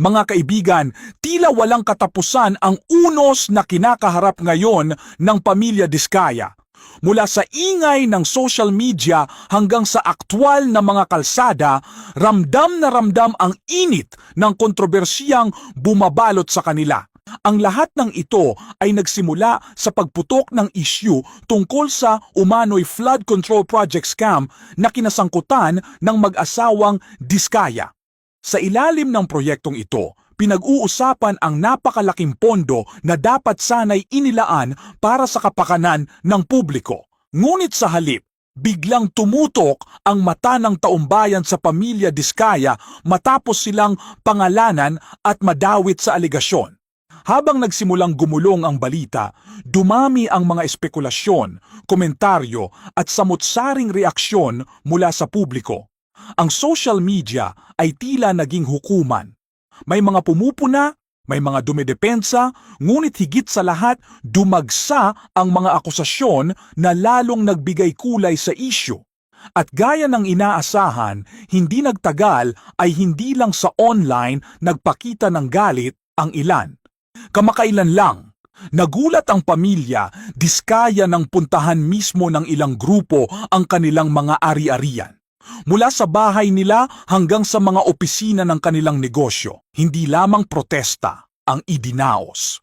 Mga kaibigan, tila walang katapusan ang unos na kinakaharap ngayon ng pamilya Diskaya. Mula sa ingay ng social media hanggang sa aktwal na mga kalsada, ramdam na ramdam ang init ng kontrobersiyang bumabalot sa kanila. Ang lahat ng ito ay nagsimula sa pagputok ng issue tungkol sa umano'y flood control project scam na kinasangkutan ng mag-asawang Diskaya. Sa ilalim ng proyektong ito, pinag-uusapan ang napakalaking pondo na dapat sanay inilaan para sa kapakanan ng publiko. Ngunit sa halip, biglang tumutok ang mata ng taumbayan sa pamilya Diskaya matapos silang pangalanan at madawit sa aligasyon. Habang nagsimulang gumulong ang balita, dumami ang mga espekulasyon, komentaryo at samutsaring reaksyon mula sa publiko. Ang social media ay tila naging hukuman. May mga pumupuna, may mga dumidepensa, ngunit higit sa lahat, dumagsa ang mga akusasyon na lalong nagbigay kulay sa isyu. At gaya ng inaasahan, hindi nagtagal ay hindi lang sa online nagpakita ng galit ang ilan. Kamakailan lang, nagulat ang pamilya, diskaya ng puntahan mismo ng ilang grupo ang kanilang mga ari-arian. Mula sa bahay nila hanggang sa mga opisina ng kanilang negosyo, hindi lamang protesta ang idinaos.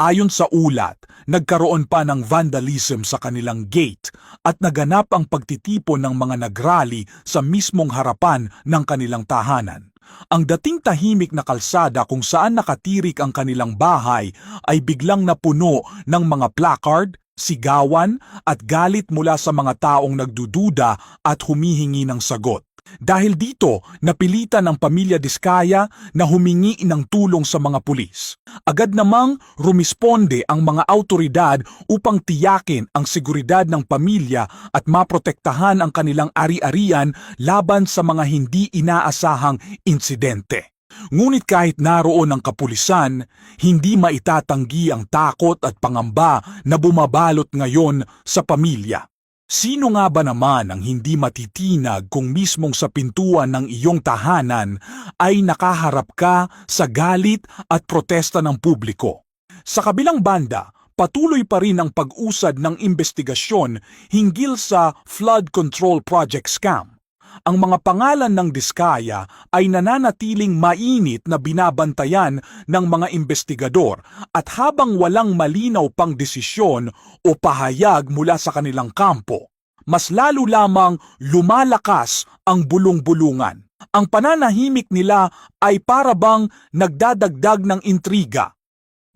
Ayon sa ulat, nagkaroon pa ng vandalism sa kanilang gate at naganap ang pagtitipon ng mga nagrally sa mismong harapan ng kanilang tahanan. Ang dating tahimik na kalsada kung saan nakatirik ang kanilang bahay ay biglang napuno ng mga placard, sigawan at galit mula sa mga taong nagdududa at humihingi ng sagot. Dahil dito, napilitan ang pamilya Diskaya na humingi ng tulong sa mga pulis. Agad namang rumisponde ang mga autoridad upang tiyakin ang seguridad ng pamilya at maprotektahan ang kanilang ari-arian laban sa mga hindi inaasahang insidente. Ngunit kahit naroon ang kapulisan, hindi maitatanggi ang takot at pangamba na bumabalot ngayon sa pamilya. Sino nga ba naman ang hindi matitinag kung mismong sa pintuan ng iyong tahanan ay nakaharap ka sa galit at protesta ng publiko? Sa kabilang banda, patuloy pa rin ang pag-usad ng investigasyon hinggil sa flood control project scam. Ang mga pangalan ng Diskaya ay nananatiling mainit na binabantayan ng mga investigador at habang walang malinaw pang desisyon o pahayag mula sa kanilang kampo, mas lalo lamang lumalakas ang bulong-bulungan. Ang pananahimik nila ay para bang nagdadagdag ng intriga.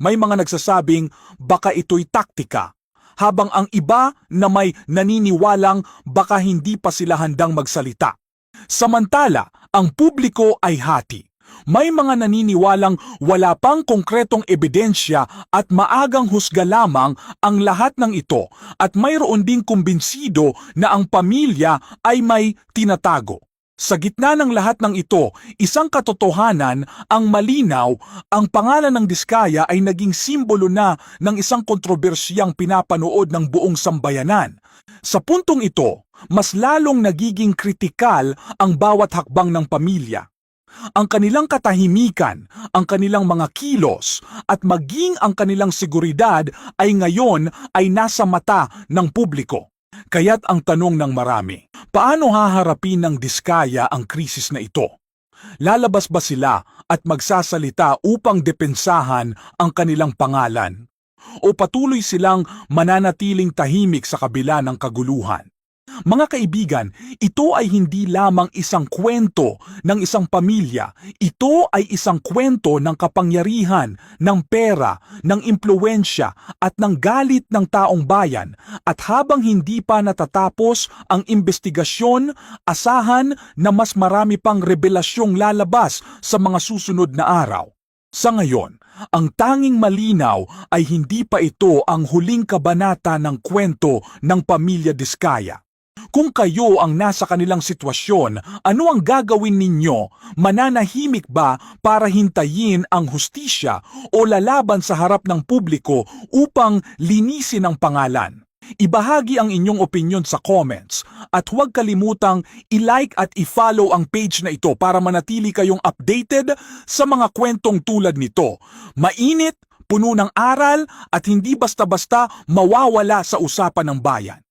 May mga nagsasabing baka ito'y taktika, habang ang iba na may naniniwalang baka hindi pa sila handang magsalita. Samantala, ang publiko ay hati. May mga naniniwalang wala pang konkretong ebidensya at maagang husga lamang ang lahat ng ito at mayroon ding kumbinsido na ang pamilya ay may tinatago. Sa gitna ng lahat ng ito, isang katotohanan ang malinaw, ang pangalan ng Diskaya ay naging simbolo na ng isang kontrobersiyang pinapanood ng buong sambayanan. Sa puntong ito, mas lalong nagiging kritikal ang bawat hakbang ng pamilya. Ang kanilang katahimikan, ang kanilang mga kilos, at maging ang kanilang seguridad ay ngayon ay nasa mata ng publiko. Kaya't ang tanong ng marami, paano haharapin ng diskaya ang krisis na ito? Lalabas ba sila at magsasalita upang depensahan ang kanilang pangalan? O patuloy silang mananatiling tahimik sa kabila ng kaguluhan? Mga kaibigan, ito ay hindi lamang isang kwento ng isang pamilya. Ito ay isang kwento ng kapangyarihan, ng pera, ng impluensya at ng galit ng taong bayan. At habang hindi pa natatapos ang investigasyon, asahan na mas marami pang revelasyong lalabas sa mga susunod na araw. Sa ngayon, ang tanging malinaw ay hindi pa ito ang huling kabanata ng kwento ng pamilya Diskaya. Kung kayo ang nasa kanilang sitwasyon, ano ang gagawin ninyo? Mananahimik ba para hintayin ang hustisya o lalaban sa harap ng publiko upang linisin ang pangalan? Ibahagi ang inyong opinion sa comments at huwag kalimutang i-like at i-follow ang page na ito para manatili kayong updated sa mga kwentong tulad nito. Mainit, puno ng aral at hindi basta-basta mawawala sa usapan ng bayan.